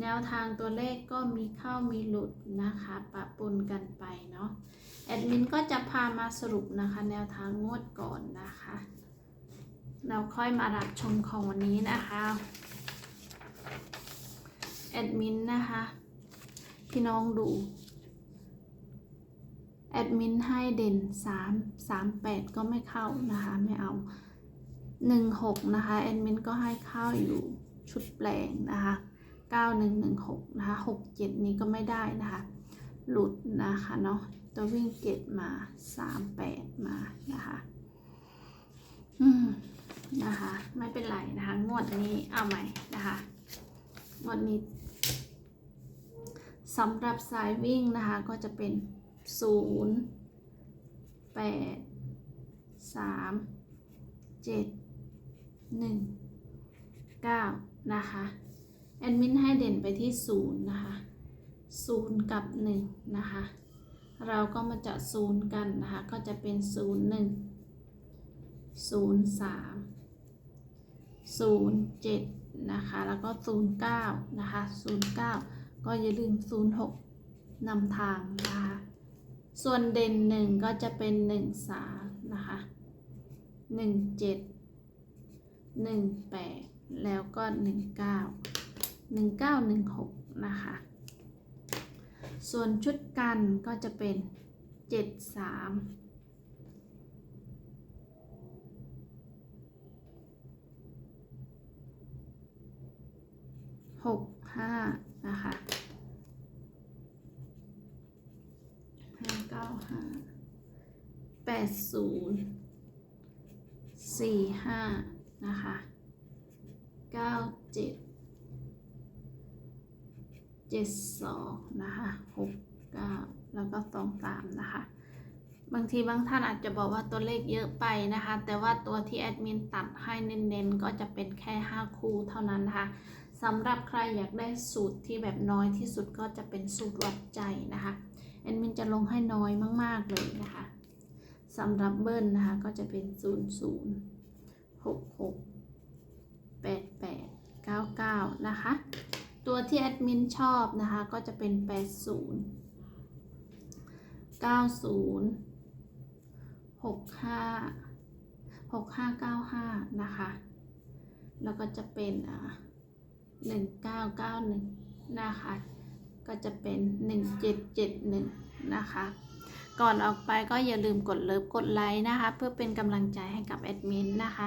แนวทางตัวเลขก็มีเข้ามีหลุดนะคะปะปนกันไปเนาะแอดมินก็จะพามาสรุปนะคะ แนวทางงวดก่อนนะคะ เราค่อยมารับชมของวันนี้นะคะแอดมินนะคะ พี่น้องดูแอดมินให้เด่น 3 3 8 ก็ไม่เข้านะคะ ไม่เอา 16 นะคะแอดมินก็ให้เข้าอยู่ชุดแปลงนะคะ 9116 นะคะ67 นี้ก็ไม่ได้นะคะ หลุดนะคะเนาะตัววิ่งเจ็ดมาสามแปดมานะคะอืมนะคะ ไม่เป็นไรนะคะ งวดนี้เอาใหม่นะคะงวดนี้สำหรับสายวิ่งนะคะ ก็จะเป็นศูนย์แปดสามเจ็ดหนึ่งเก้านะคะ แอดมินให้เด่นไปที่ศูนย์นะคะศูนย์กับหนึ่งนะคะ เราก็มาจะศูนย์กันนะคะ ก็จะเป็นศูนย์หนึ่งศูนย์สามศูนย์เจ็ดนะคะ แล้วก็ศูนย์เก้านะคะศูนย์เก้าก็อย่าลืมศูนย์หกนำทางนะคะ ส่วนเด่นหนึ่งก็จะเป็นหนึ่งสามนะคะหนึ่งเจ็ดหนึ่งแปดแล้วก็หนึ่งเก้า หนึ่งเก้าหนึ่งหกนะคะ ส่วนชุดกันก็จะเป็น 7 3 6 5 นะคะ 5 9 5 8 0 4 5 นะคะ 9 7 เจ็ดสองนะคะหกเก้าแล้วก็สองสามนะคะ บางทีบางท่านอาจจะบอกว่าตัวเลขเยอะไปนะคะ แต่ว่าตัวที่แอดมินตัดให้เน้นๆ ก็จะเป็นแค่ 5 คู่เท่านั้นนะคะสำหรับใครอยากได้สูตรที่แบบน้อยที่สุดก็จะเป็นสูตรวัดใจนะคะแอดมินจะลงให้น้อยมากๆเลยนะคะสำหรับเบิ้ลนะคะก็จะเป็น 0 0 6 6 8 8 9 9 นะคะ ตัวที่แอดมินชอบนะคะ ก็จะเป็น 80 90 65 6595 นะคะ แล้วก็จะเป็นอ่า1991 นะคะ ก็จะเป็น 1771 นะคะ ก่อนออกไปก็อย่าลืมกดเลิฟกดไลค์นะคะ เพื่อเป็นกำลังใจให้กับแอดมินนะคะ